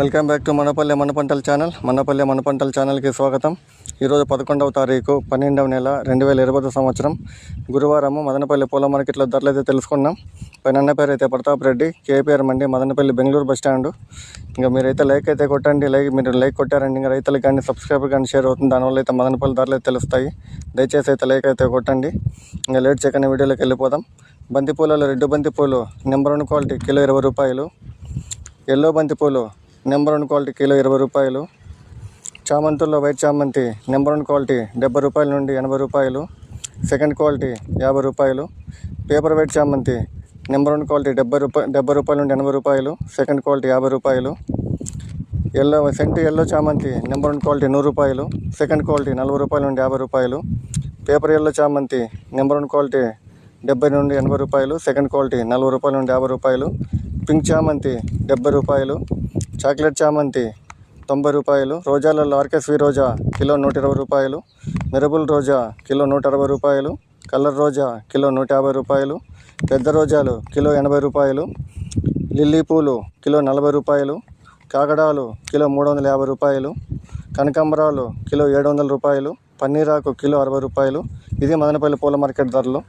Welcome back to మనపల్లె మన పంటల channel. మనపల్లె మన పంటల ఛానల్కి స్వాగతం. ఈరోజు పదకొండవ తారీఖు పన్నెండవ నెల రెండు వేల ఇరవై సంవత్సరం. గురువారము మదనపల్లి పూల మార్కెట్లో ధరలు అయితే తెలుసుకున్నాం. పైన అన్న పేరు అయితే Pratap Reddy KPR Mandi Madanapalle Bengaluru bus stand. ఇంకా మీరైతే లైక్ అయితే కొట్టండి లైక్ మీరు లైక్ కొట్టారండి ఇంకా రైతులకు కానీ సబ్స్క్రైబర్ కానీ షేర్ అవుతుంది. దానివల్ల అయితే మదనపల్లి ధరలు అయితే తెలుస్తాయి. దయచేసి అయితే లైక్ అయితే కొట్టండి. ఇంకా లేట్ చేయకనే వీడియోలోకి వెళ్ళిపోదాం. బంతిపూలలో red red number one quality kilo ఇరవై రూపాయలు. ఎల్లో బంతిపూలు నెంబర్ వన్ క్వాలిటీ కిలో ఇరవై రూపాయలు. చామంతుల్లో వైట్ చామంతి నెంబర్ వన్ క్వాలిటీ డెబ్బై రూపాయల నుండి ఎనభై రూపాయలు. సెకండ్ క్వాలిటీ యాభై రూపాయలు. పేపర్ వైట్ చామంతి నెంబర్ వన్ క్వాలిటీ డెబ్బై రూపాయ డెబ్బై రూపాయల నుండి ఎనభై రూపాయలు. సెకండ్ క్వాలిటీ యాభై రూపాయలు. ఎల్లో సెంట్ ఎల్లో చామంతి నెంబర్ వన్ క్వాలిటీ నూరు రూపాయలు. సెకండ్ క్వాలిటీ నలభై రూపాయల నుండి యాభై రూపాయలు. పేపర్ ఎల్లో చామంతి నెంబర్ వన్ క్వాలిటీ డెబ్బై నుండి ఎనభై రూపాయలు. సెకండ్ క్వాలిటీ నలభై రూపాయల నుండి యాభై రూపాయలు. పింక్ చామంతి డెబ్బై రూపాయలు. చాక్లెట్ చామంతి తొంభై రూపాయలు రోజాలలో ఆర్కెస్వి రోజా కిలో నూట ఇరవై రూపాయలు మిరబుల్ రోజా కిలో నూట అరవై రూపాయలు కలర్ రోజా కిలో నూట యాభై రూపాయలు పెద్ద రోజాలు కిలో ఎనభై రూపాయలు లిల్లీ పూలు కిలో నలభై రూపాయలు కాగడాలు కిలో మూడు వందల యాభై రూపాయలు కనకాంబరాలు కిలో ఏడు వందల రూపాయలు పన్నీరాకు కిలో అరవై రూపాయలు. ఇది మదనపల్లి పూల మార్కెట్ ధరలు.